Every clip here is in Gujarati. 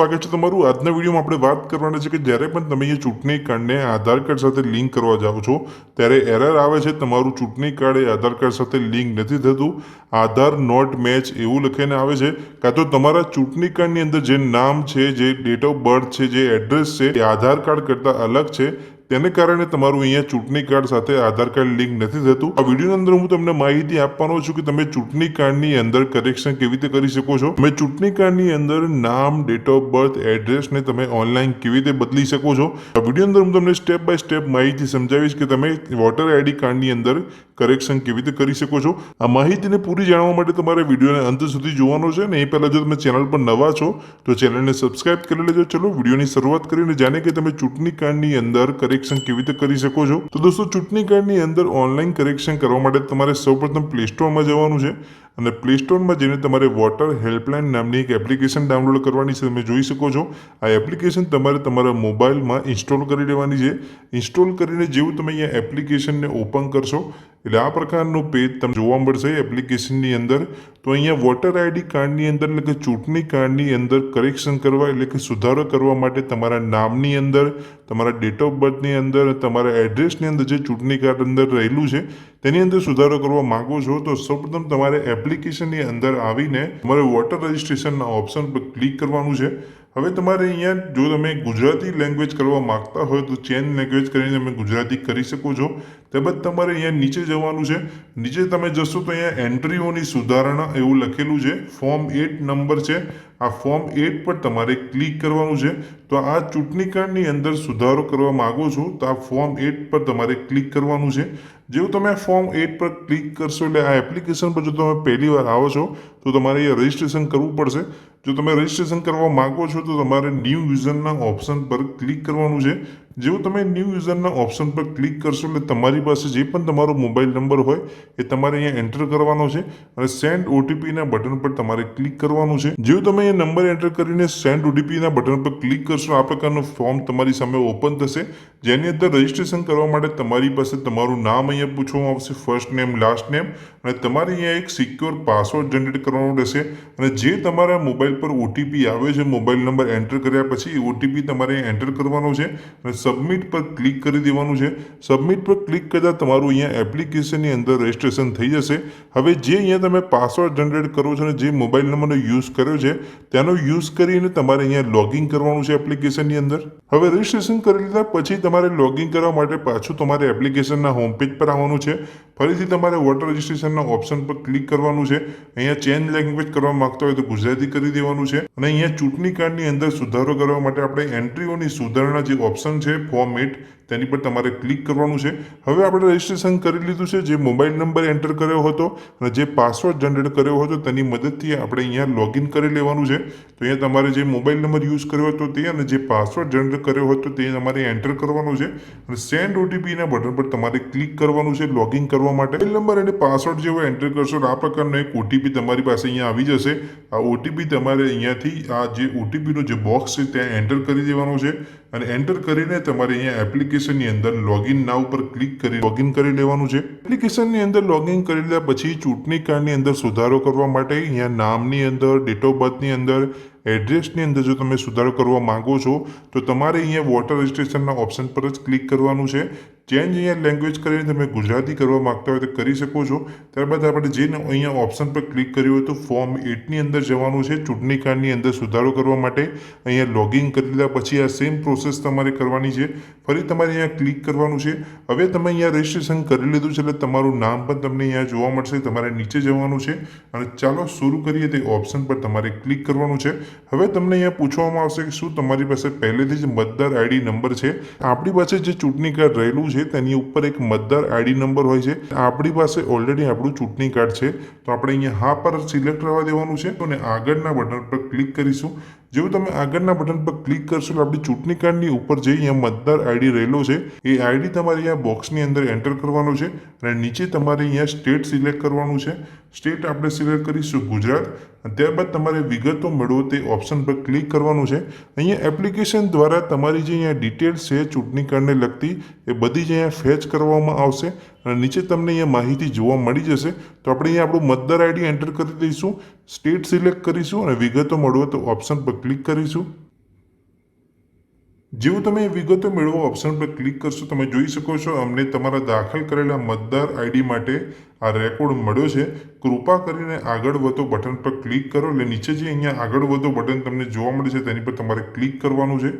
સ્વાગત છે તમારું. આજના વિડીયોમાં આપણે વાત કરવાના છે કે જ્યારે પણ તમે એ ચૂંટણી કાર્ડને આધાર કાર્ડ સાથે લિંક કરવા જાઓ છો, ત્યારે એરર આવે છે તમારું ચૂંટણી કાર્ડ એ આધાર કાર્ડ સાથે લિંક નથી થતું. આધાર નોટ મેચ એવું લખીને આવે છે. કાં તો તમારા ચૂંટણી કાર્ડની અંદર જે નામ છે, જે ડેટ ઓફ બર્થ છે, જે એડ્રેસ છે, એ આધાર કાર્ડ કરતાં અલગ છે. તેને કારણે તમારું અહીંયા ચૂંટણી કાર્ડ સાથે આધાર કાર્ડ લિંક નથી થતું. આ વિડીયોની અંદર હું તમને માહિતી આપવાનો છું કે તમે ચૂંટણી કાર્ડની અંદર કરેક્શન કેવી રીતે કરી શકો છો. તમે ચૂંટણી કાર્ડની અંદર નામ ડેટ ઓફ બર્થ એડ્રેસને તમે ઓનલાઈન કેવી રીતે બદલી શકો છો. આ વીડિયો અંદર હું તમને સ્ટેપ બાય સ્ટેપ માહિતી સમજાવીશ કે તમે વોટર આઈડી કાર્ડની અંદર કરેક્શન કેવી રીતે કરી શકો છો? આ માહિતીને પૂરી જાણવા માટે તમારે વિડીયોને અંત સુધી જોવાનો છે ને એ પહેલાં જો તમે ચેનલ પર નવા છો, તો ચેનલને સબસ્ક્રાઇબ કરી લેજો. ચલો, વિડીયોની શરૂઆત કરીને જાણે કે તમે ચૂંટણી કાર્ડની અંદર કરેક્શન કેવી રીતે કરી શકો છો. તો દોસ્તો ચૂંટણી કાર્ડની અંદર ઓનલાઈન કરેક્શન કરવા માટે તમારે સૌપ્રથમ પ્લે સ્ટોરમાં જવાનું છે અને પ્લે સ્ટોરમાં જઈને તમારે વોટર હેલ્પલાઇન નામની એક એપ્લિકેશન ડાઉનલોડ કરવાની છે. તમે જોઈ શકો છો, આ એપ્લિકેશન તમારે તમારા મોબાઈલમાં ઇન્સ્ટોલ કરી લેવાની છે. ઇન્સ્ટોલ કરીને જેવું તમે અહીંયા એપ્લિકેશનને ઓપન કરશો એટલે આ પ્રકારનું પેજ તમને જોવા મળશે એપ્લિકેશનની અંદર. તો અહીંયા વોટર આઈડી કાર્ડની અંદર એટલે કે ચૂંટણી કાર્ડની અંદર કરેક્શન કરવા એટલે કે સુધારો કરવા માટે તમારા નામની અંદર, તમારા ડેટ ઓફ બર્થની અંદર, તમારા એડ્રેસની અંદર જે ચૂંટણી કાર્ડ અંદર રહેલું છે, તેની અંદર સુધારો કરવા માગો છો તો સૌપ્રથમ તમારે એપ્લિકેશનની અંદર આવીને તમારે વોટર રજિસ્ટ્રેશનના ઓપ્શન પર ક્લિક કરવાનું છે. હવે તમારે અહીંયા જો તમે ગુજરાતી લેંગ્વેજ કરવા માંગતા હોય તો ચેન લેંગ્વેજ કરીને તમે ગુજરાતી કરી શકો છો. ત્યારબાદ તમારે અહીંયા નીચે જવાનું છે. નીચે તમે જશો તો અહીંયા એન્ટ્રીઓની સુધારણા એવું લખેલું છે. ફોર્મ એટ નંબર છે. આ ફોર્મ એટ પર તમારે ક્લિક કરવાનું છે. તો આ ચૂંટણી કાર્ડની અંદર સુધારો કરવા માગો છો, તો આ ફોર્મ એટ પર તમારે ક્લિક કરવાનું છે. જેવું તમે ફોર્મ એટ પર ક્લિક કરશો એટલે આ એપ્લિકેશન પર જો તમે પહેલી વાર આવો છો, તો તમારે અહીંયા રજિસ્ટ્રેશન કરવું પડશે. જો તમે રજિસ્ટ્રેશન કરવા માંગો છો, તો તમારે ન્યૂ યુઝરના ઓપ્શન પર ક્લિક કરવાનું છે. જેવું તમે ન્યૂ યુઝરના ઓપ્શન પર ક્લિક કરશો એટલે તમારી પાસે જે પણ તમારો મોબાઈલ નંબર હોય, એ તમારે અહીંયા એન્ટર કરવાનો છે અને સેન્ડ ઓટીપીના બટન પર તમારે ક્લિક કરવાનું છે. જેવું તમે અહીંયા નંબર એન્ટર કરીને સેન્ડ ઓટીપીના બટન પર ક્લિક કરશો, આ પ્રકારનું ફોર્મ તમારી સામે ઓપન થશે. જેની અંદર રજિસ્ટ્રેશન કરવા માટે તમારી પાસે તમારું નામ અહીંયા પૂછવામાં આવશે ફર્સ્ટ નેમ લાસ્ટ નેમ અને તમારે અહીંયા એક સિક્યોર પાસવર્ડ જનરેટ કરવાનો રહેશે. અને જે તમારા મોબાઈલ પર ઓટીપી આવે છે મોબાઈલ નંબર એન્ટર કર્યા પછી ઓટીપી તમારે એન્ટર કરવાનો છે. અને સબમિટ પર ક્લિક કરી દેવાનું છે. સબમિટ પર ક્લિક કરતાં તમારું અહીંયા એપ્લિકેશનની અંદર રજિસ્ટ્રેશન થઈ જશે. હવે જે અહીંયા તમે પાસવર્ડ જનરેટ કરો છો અને જે મોબાઈલ નંબરનો યુઝ કર્યો છે, તેનો યુઝ કરીને તમારે અહીંયા લોગિન કરવાનું છે એપ્લિકેશનની અંદર. હવે રજિસ્ટ્રેશન કરી લીધા પછી તમારે લોગિન કરવા માટે પાછું તમારે એપ્લિકેશનના હોમ પેજ પર આવવાનું છે. ફરીથી તમારે વોટર રજિસ્ટ્રેશનના ઓપ્શન પર ક્લિક કરવાનું છે. અહીંયા ચેન્જ લેંગ્વેજ કરવા માગતા હોય તો ગુજરાતી કરી દેવાનું છે. અને અહીંયા ચૂંટણી કાર્ડની અંદર સુધારો કરવા માટે આપણે એન્ટ્રીઓની સુધારણા જે ઓપ્શન છે ફોર્મ એટ તેની પર તમારે ક્લિક કરવાનું છે. હવે આપણે રજિસ્ટ્રેશન કરી લીધું છે, જે મોબાઈલ નંબર એન્ટર કર્યો હતો અને જે પાસવર્ડ જનરેટ કર્યો હતો, તેની મદદથી આપણે અહીંયા લોગિન કરી લેવાનું છે. તો અહીંયા તમારે જે મોબાઈલ નંબર યુઝ કર્યો હતો તે અને જે પાસવર્ડ જનરેટ કર્યો હતો તે તમારે એન્ટર કરવાનો છે. અને સેન્ડ ઓટીપીના બટન પર તમારે ક્લિક કરવાનું છે લોગિન કરવા માટે. મોબાઈલ નંબર અને પાસવર્ડ જેવો એન્ટર કરશો આ પ્રકારનો એક ઓટીપી તમારી પાસે અહીંયા આવી જશે. આ ઓટીપી તમારે અહીંયાથી આ જે ઓટીપીનો જે બોક્સ છે, ત્યાં એન્ટર કરી દેવાનો છે. અને એન્ટર કરીને તમારે અહીંયા એપ્લિકેશનની અંદર લોગિન નાવ પર ક્લિક કરી લોગિન કરી લેવાનું છે. એપ્લિકેશનની અંદર લોગિન કરી લીધા પછી ચૂંટણી કાર્ડની અંદર સુધારો કરવા માટે અહીંયા નામની અંદર ડેટ ઓફ બર્થની અંદર એડ્રેસની અંદર જો તમે સુધારો કરવા માંગો છો, તો તમારે અહીંયા વોટર રજિસ્ટ્રેશનના ઓપ્શન પર જ ક્લિક કરવાનું છે. ચેન્જ અહીંયા લેંગ્વેજ કરીને તમે ગુજરાતી કરવા માંગતા હોય તો કરી શકો છો. ત્યારબાદ આપણે જે અહીંયા ઓપ્શન પર ક્લિક કર્યું હોય તો ફોર્મ એટની અંદર જવાનું છે. ચૂંટણી કાર્ડની અંદર સુધારો કરવા માટે અહીંયા લોગિન કરી લીધા પછી આ સેમ પ્રોસેસ તમારે કરવાની છે. ફરી તમારે અહીંયા ક્લિક કરવાનું છે. હવે તમે અહીંયા રજિસ્ટ્રેશન કરી લીધું છે એટલે તમારું નામ પણ તમને અહીંયા જોવા મળશે. તમારે નીચે જવાનું છે અને ચાલો શરૂ કરીએ તે ઓપ્શન પર તમારે ક્લિક કરવાનું છે. હવે તમને અહીંયા પૂછવામાં આવશે કે શું તમારી પાસે પહેલેથી જ મતદાર આઈડી નંબર છે? આપણી પાસે જે ચૂંટણી કાર્ડ રહેલું છે, તેની ઉપર એક મતદાર આઈડી નંબર હોય છે. આપણી પાસે ઓલરેડી આપણું ચૂંટણી કાર્ડ છે. તો આપણે અહીંયા હા પર સિલેક્ટ રહેવા દેવાનું છે અને આગળના બટન પર ક્લિક કરીશું. જેવું તમે આગળના બટન પર ક્લિક કરશો એટલે આપણી ચૂંટણી કાર્ડની ઉપર જે અહીંયા મતદાર આઈડી રહેલો છે. એ આઈડી તમારે અહીંયા બોક્સની અંદર એન્ટર કરવાનો છે અને નીચે તમારે અહીંયા સ્ટેટ સિલેક્ટ કરવાનું છે. સ્ટેટ આપણે સિલેક્ટ કરીશું ગુજરાત. ત્યારબાદ તમારે વિગતો મેળવો તે ઓપ્શન પર ક્લિક કરવાનું છે. અહીંયા એપ્લિકેશન દ્વારા તમારી જે અહીંયા ડિટેલ્સ છે ચૂંટણી કાર્ડને લગતી એ બધી જ અહીંયા ફેચ કરવામાં આવશે અને નીચે તમને અહીંયા માહિતી જોવા મળી જશે. તો આપણે અહીંયા આપણું મતદાર આઈડી એન્ટર કરી દઈશું સ્ટેટ સિલેક્ટ કરીશું અને વિગતો મળવો તો ઓપ્શન પર ક્લિક કરીશું. જેવું તમે વિગતો મેળવો ઓપ્શન પર ક્લિક કરશો, તમે જોઈ શકો છો અમને તમારા દાખલ કરેલા મતદાર આઈડી માટે આ રેકોર્ડ મળ્યો છે. કૃપા કરીને આગળ વધો બટન પર ક્લિક કરો. એટલે નીચે જે અહીંયા આગળ વધો બટન તમને જોવા મળે છે, તેની પર તમારે ક્લિક કરવાનું છે.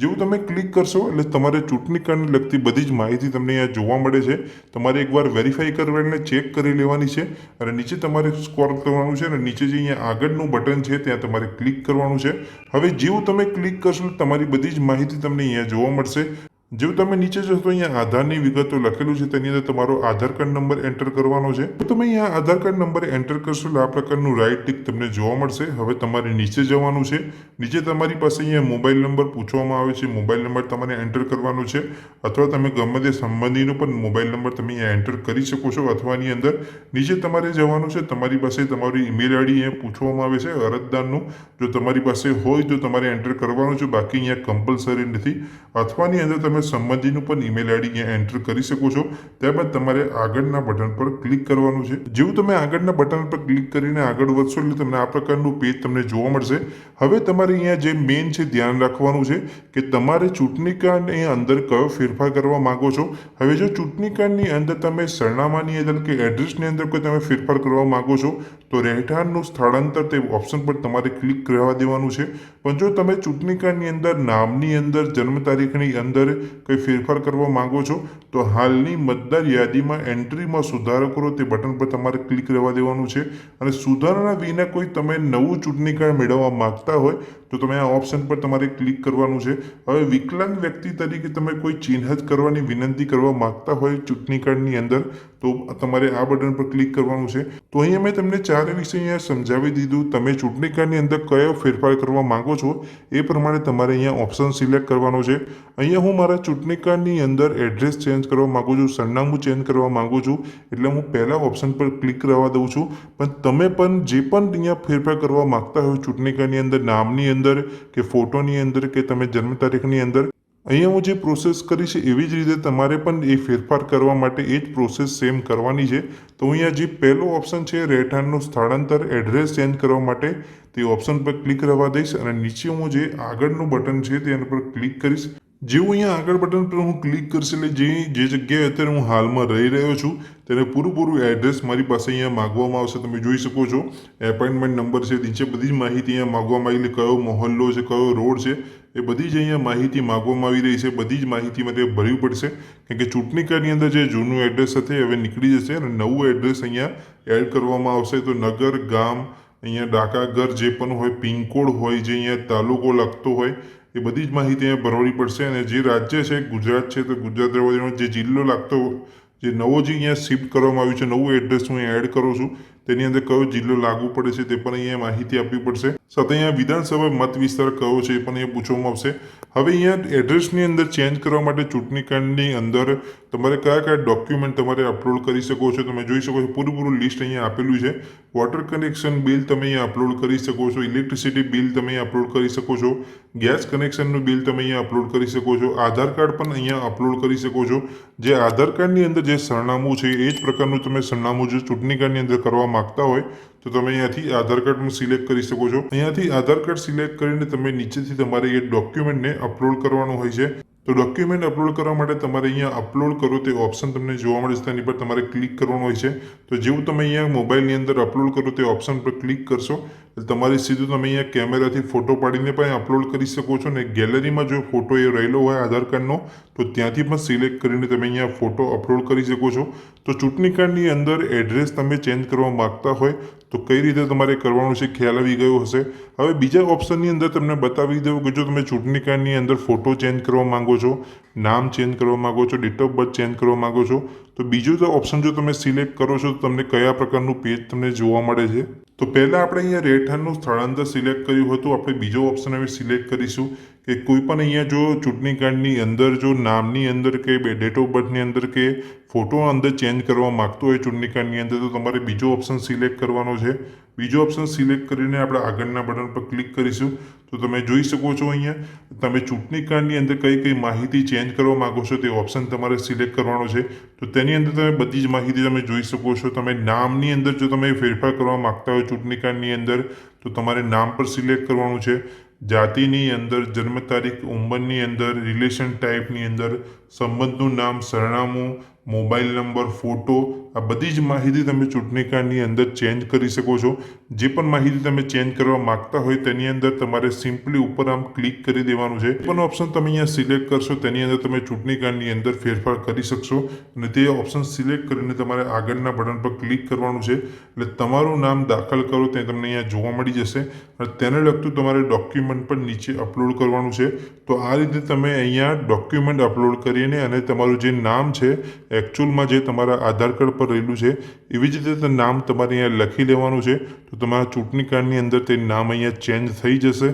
જેવું તમે ક્લિક કરશો, એટલે તમારે ચૂંટણી કાર્ડને લગતી બધી જ માહિતી તમને અહીંયા જોવા મળે છે. તમારે એકવાર વેરીફાઈ કરવાને ચેક કરી લેવાની છે અને નીચે તમારે સ્કોર કરવાનું છે અને નીચે જે અહીંયા આગળનું બટન છે, ત્યાં તમારે ક્લિક કરવાનું છે. હવે જેવું તમે ક્લિક કરશો તમારી બધી જ માહિતી તમને અહીંયા જોવા મળશે. જેવું તમે નીચે જશો, તો અહીંયા આધારની વિગતો લખેલું છે. તેની અંદર તમારો આધાર કાર્ડ નંબર એન્ટર કરવાનો છે. તો તમે અહીંયા આધાર કાર્ડ નંબર એન્ટર કરશો, એટલે આ પ્રકારનું રાઈટ ટીક તમને જોવા મળશે. હવે તમારે નીચે જવાનું છે. નીચે તમારી પાસે અહીંયા મોબાઈલ નંબર પૂછવામાં આવે છે. મોબાઈલ નંબર તમારે એન્ટર કરવાનો છે. અથવા તમે ગમે તે સંબંધીનો પણ મોબાઈલ નંબર તમે અહીંયા એન્ટર કરી શકો છો અથવાની અંદર નીચે તમારે જવાનું છે. તમારી પાસે તમારી ઈમેલ આઈડી અહીંયા પૂછવામાં આવે છે, અરજદારનું. જો તમારી પાસે હોય તો તમારે એન્ટર કરવાનું છે. બાકી અહીંયા કમ્પલસરી નથી. અથવાની અંદર તમે સંબંધીનું પણ ઈમેલ આઈડી અહીંયા એન્ટર કરી શકો છો. ત્યારબાદ તમારે આગળના બટન પર ક્લિક કરવાનું છે. જેવું તમે આગળના બટન પર ક્લિક કરીને આગળ વધશો એટલે તમને આ પ્રકારનું પેજ તમને જોવા મળશે. હવે તમારે અહીંયા જે મેઇન છે ધ્યાન રાખવાનું છે કે તમારે ચૂંટણી કાર્ડની અંદર કયો ફેરફાર કરવા માંગો છો. હવે જો ચૂંટણી કાર્ડની અંદર તમે સરનામાની અંદર કે એડ્રેસની અંદર કોઈ તમે ફેરફાર કરવા માંગો છો, તો રહેઠાણનું સ્થળાંતર તે ઓપ્શન પર તમારે ક્લિક કરવા દેવાનું છે. પણ જો તમે ચૂંટણી કાર્ડની અંદર નામની અંદર જન્મ તારીખની અંદર કંઈ ફેરફાર કરવા માંગો છો, તો હાલની મતદાર યાદીમાં એન્ટ્રીમાં સુધારો કરો, તે બટન પર તમારે ક્લિક રહેવા દેવાનું છે. અને સુધારણા વિના કોઈ તમે નવું ચૂંટણી કાર્ડ મેળવવા માગતા હોય, તો તમે આ ઓપ્શન પર તમારે ક્લિક કરવાનું છે. હવે વિકલાંગ વ્યક્તિ તરીકે તમે કોઈ ચિહ્નિત કરવાની વિનંતી કરવા માંગતા હોય ચૂંટણી કાર્ડની અંદર તો તમારે આ બટન પર ક્લિક કરવાનું છે. તો અહીંયા મેં તમને ચાર વિશે અહીંયા સમજાવી દીધું. તમે ચૂંટણી કાર્ડની અંદર કયો ફેરફાર કરવા માંગો છો એ પ્રમાણે તમારે અહીંયા ઓપ્શન સિલેક્ટ કરવાનો છે. અહીંયા હું મારા ચૂંટણી કાર્ડની અંદર એડ્રેસ ચેન્જ કરવા માગું છું, સરનામું ચેન્જ કરવા માગું છું, એટલે હું પહેલાં ઓપ્શન પર ક્લિક કરવા દઉં છું. પણ તમે પણ જે પણ અહીંયા ફેરફાર કરવા માંગતા હોય ચૂંટણી કાર્ડની અંદર, નામની અંદર કે ફોટોની અંદર કે તમે જન્મ તારીખની અંદર અહીંયા હું જે પ્રોસેસ કરી છે એવી જ રીતે તમારે પણ એ ફેરફાર કરવા માટે એ જ પ્રોસેસ સેમ કરવાની છે. તો અહીંયા જે પહેલો ઓપ્શન છે, રહેઠાણનું સ્થળાંતર એડ્રેસ ચેન્જ કરવા માટે, તે ઓપ્શન પર ક્લિક કરવા દઈશ અને નીચે હું જે આગળનું બટન છે તેના પર ક્લિક કરીશ. જેવું અહીંયા આગળ બટન પર હું ક્લિક કરીશ એટલે જે જે જગ્યાએ અત્યારે હું હાલમાં રહી રહ્યો છું તેને પૂરું એડ્રેસ મારી પાસે અહીંયા માગવામાં આવશે. તમે જોઈ શકો છો એપોઇન્ટમેન્ટ નંબર છે, નીચે બધી જ માહિતી અહીંયા માગવામાં આવી કયો મોહલ્લો છે, કયો રોડ છે, એ બધી જ અહીંયા માહિતી માગવામાં આવી રહી છે. બધી જ માહિતી માટે ભરવી પડશે. કેમ કે ચૂંટણી કાર્ડની અંદર જે જૂનું એડ્રેસ હશે હવે નીકળી જશે અને નવું એડ્રેસ અહીંયા એડ કરવામાં આવશે. તો નગર, ગામ, અહીંયા ડાકાઘર જે પણ હોય પિનકોડ હોય, જે અહીંયા તાલુકો લાગતો હોય, એ બધી જ માહિતી અહીંયા ભરવાની પડશે. અને જે રાજ્ય છે, ગુજરાત છે, તો ગુજરાત જે જિલ્લો લાગતો જે નવો જે અહીંયા શિફ્ટ કરવામાં આવ્યું છે નવું એડ્રેસ હું એડ કરું છું. તેની અંદર કયો જિલ્લો લાગુ પડે છે તે પણ અહીંયા માહિતી આપવી પડશે. સાથે અહીંયા વિધાનસભા મત વિસ્તાર કયો છે એ પણ અહીંયા પૂછવામાં આવશે. હવે અહીંયા એડ્રેસની અંદર ચેન્જ કરવા માટે ચૂંટણી કાર્ડની અંદર તમારે કયા કયા ડોક્યુમેન્ટ તમારે અપલોડ કરી શકો છો તમે જોઈ શકો છો પૂરું પૂરું લિસ્ટ અહીંયા આપેલું છે. વોટર કનેક્શન બિલ તમે અહીંયા અપલોડ કરી શકો છો. ઇલેક્ટ્રિસિટી બિલ તમે અપલોડ કરી શકો છો. ગેસ કનેક્શનનું બિલ તમે અહીંયા અપલોડ કરી શકો છો. આધાર કાર્ડ પણ અહીંયા અપલોડ કરી શકો છો. જે આધાર કાર્ડની અંદર જે સરનામું છે એ જ પ્રકારનું તમે સરનામું જો ચૂંટણી કાર્ડની અંદર કરવા માંગતા હોય, તો તમે અહીંયાથી આધાર કાર્ડનું સિલેક્ટ કરી શકો છો. અહીંયાથી આધાર કાર્ડ સિલેક્ટ કરીને તમે નીચેથી તમારે એ ડોક્યુમેન્ટને અપલોડ કરવાનું હોય છે. તો ડોક્યુમેન્ટ અપલોડ કરવા માટે તમારે અહીંયા અપલોડ કરો તે ઓપ્શન તમને જોવા મળે છે. તેની પર તમારે ક્લિક કરવાનું હોય છે. તો જેવું તમે અહીંયા મોબાઈલની અંદર અપલોડ કરો તે ઓપ્શન પર ક્લિક કરશો. તમારી સીધું તમે અહીંયા કેમેરાથી ફોટો પાડીને પણ અપલોડ કરી શકો છો. ને ગેલેરીમાં જો ફોટો એ રહેલો હોય આધાર કાર્ડનો તો ત્યાંથી પણ સિલેક્ટ કરીને તમે અહીંયા ફોટો અપલોડ કરી શકો છો. તો ચૂંટણી કાર્ડની અંદર એડ્રેસ તમે ચેન્જ કરવા માગતા હોય, તો કઈ રીતે તમારે કરવાનું છે ખ્યાલ આવી ગયો હશે. હવે બીજા ઓપ્શનની અંદર તમને બતાવી દઉં કે જો તમે ચૂંટણી કાર્ડની અંદર ફોટો ચેન્જ કરવા માંગો છો, નામ ચેન્જ કરવા માંગો છો ડેટ ઓફ બર્થ ચેન્જ કરવા માંગો છો, તો બીજું તો ઓપ્શન જો તમે સિલેક્ટ કરો છો, તો તમને કયા પ્રકારનું પેજ તમને જોવા મળે છે? તો પહેલાં આપણે અહીંયા રહેઠાણનું સ્થળાંતર સિલેક્ટ કર્યું હતું, આપણે બીજો ઓપ્શન હવે સિલેક્ટ કરીશું કે કોઈ પણ અહીંયા જો ચૂંટણી કાર્ડની અંદર, જો નામની અંદર કે બે ડેટ ઓફ બર્થની અંદર કે ફોટો અંદર ચેન્જ કરવા માગતો હોય ચૂંટણી કાર્ડની અંદર, તો તમારે બીજો ઓપ્શન સિલેક્ટ કરવાનો છે. બીજો ઓપ્શન સિલેક્ટ કરીને આપણે આગળના બટન પર ક્લિક કરીશું. તો તમે જોઈ શકો છો અહીંયા, તમે ચૂંટણી કાર્ડની અંદર કઈ કઈ માહિતી ચેન્જ કરવા માગો છો તે ઓપ્શન તમારે સિલેક્ટ કરવાનો છે. તો તેની અંદર તમે બધી જ માહિતી તમે જોઈ શકો છો. તમે નામની અંદર જો તમે ફેરફાર કરવા માગતા હોય ચૂંટણી કાર્ડની અંદર, તો તમારે નામ પર સિલેક્ટ કરવાનું છે. જાતિની અંદર, જન્મ તારીખ, ઉંમરની અંદર રિલેશન ટાઈપની અંદર, સંબંધનું નામ, સરનામું મોબાઈલ નંબર ફોટો આ બધી જ માહિતી તમે ચૂંટણી કાર્ડની અંદર ચેન્જ કરી શકો છો. જે પણ માહિતી તમે ચેન્જ કરવા માંગતા હોય તેની અંદર તમારે સિમ્પલી ઉપર આમ ક્લિક કરી દેવાનું છે. પણ ઓપ્શન તમે અહીંયા સિલેક્ટ કરશો તેની અંદર તમે ચૂંટણી કાર્ડની અંદર ફેરફાર કરી શકશો અને તે ઓપ્શન સિલેક્ટ કરીને તમારે આગળના બટન પર ક્લિક કરવાનું છે. એટલે તમારું નામ દાખલ કરો, તે તમને અહીંયા જોવા મળી જશે. અને તેને લગતું તમારે ડોક્યુમેન્ટ પણ નીચે અપલોડ કરવાનું છે. તો આ રીતે તમે અહીંયા ડોક્યુમેન્ટ અપલોડ કરીને અને તમારું જે નામ છે એકચ્યુઅલમાં જે તમારા આધાર કાર્ડ પર રહેલું છે. એવી જ રીતે નામ તમારે અહીંયા લખી લેવાનું છે. તો તમારા ચૂંટણી કાર્ડની અંદર તે નામ અહીંયા ચેન્જ થઈ જશે.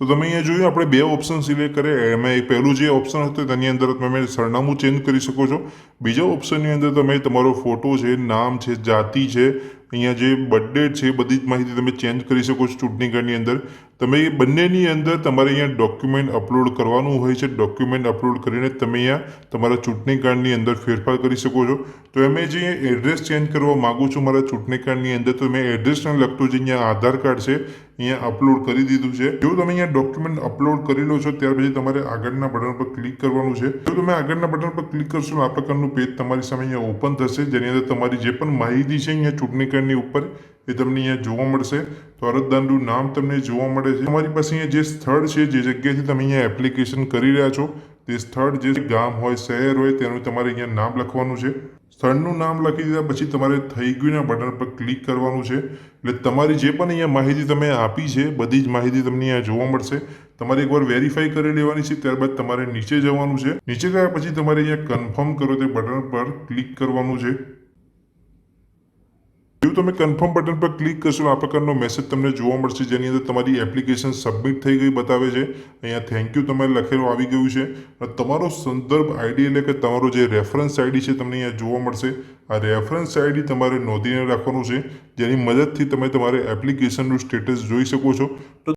તો તમે અહીંયા જોયું, આપણે બે ઓપ્શન સિલેક્ટ કરે એમાં એક પહેલું જે ઓપ્શન હતું, તેની અંદર તમે સરનામું ચેન્જ કરી શકો છો. બીજા ઓપ્શનની અંદર તમે તમારો ફોટો છે, નામ છે, જાતિ છે અહીંયા જે બર્થડે છે, બધી જ માહિતી તમે ચેન્જ કરી શકો છો ચૂંટણી કાર્ડની અંદર. તમે એ બંનેની અંદર તમારે અહીંયા ડોક્યુમેન્ટ અપલોડ કરવાનું હોય છે. ડોક્યુમેન્ટ અપલોડ કરીને તમે અહીંયા તમારા ચૂંટણી કાર્ડની અંદર ફેરફાર કરી શકો છો. તો અમે જે એડ્રેસ ચેન્જ કરવા માગું છું મારા ચૂંટણી કાર્ડની અંદર, તો મેં એડ્રેસને લગતું જે અહીંયા આધાર કાર્ડ છે અહીંયા અપલોડ કરી દીધું છે. જો તમે અહીંયા ડોક્યુમેન્ટ અપલોડ કરી લો છો, ત્યાર પછી તમારે આગળના બટન પર ક્લિક કરવાનું છે. જો તમે આગળના બટન પર ક્લિક કરશો આ પ્રકારનું પેજ તમારી સામે અહીંયા ઓપન થશે. જેની અંદર તમારી જે પણ માહિતી છે અહીંયા ચૂંટણી કાર્ડની ઉપર, એ તમને અહીંયા જોવા મળશે. તો અરજદારનું નામ તમને જોવા મળે છે. તમારી પાસે અહીંયા જે સ્થળ છે, જે જગ્યાએથી તમે અહીંયા એપ્લિકેશન કરી રહ્યા છો, તે સ્થળ જે ગામ હોય, શહેર હોય, તેનું તમારે અહીંયા નામ લખવાનું છે. સ્થળનું નામ લખી દીધા પછી તમારે થઈ ગયુંના બટન પર ક્લિક કરવાનું છે. એટલે તમારી જે પણ અહીંયા માહિતી તમે આપી છે, બધી જ માહિતી તમને અહીંયા જોવા મળશે. તમારે એકવાર વેરીફાઈ કરી લેવાની છે, ત્યારબાદ તમારે નીચે જવાનું છે. નીચે ગયા પછી તમારે અહીંયા કન્ફર્મ કરો તે બટન પર ક્લિક કરવાનું છે. જો તમે કન્ફર્મ બટન પર ક્લિક કરશો આ પ્રકારનો મેસેજ તમને જોવા મળશે. જેની અંદર તમારી એપ્લિકેશન સબમિટ થઈ ગઈ બતાવે છે. અહીંયા થેન્ક યુ તમારે લખેલું આવી ગયું છે. અને તમારો સંદર્ભ આઈડી એટલે કે તમારો જે રેફરન્સ આઈડી છે તમને અહીંયા જોવા મળશે. આ રેફરન્સ આઈડી તમારે નોંધીને રાખવાનું છે. જેની મદદથી તમે તમારે એપ્લિકેશનનું સ્ટેટસ જોઈ શકો છો. તો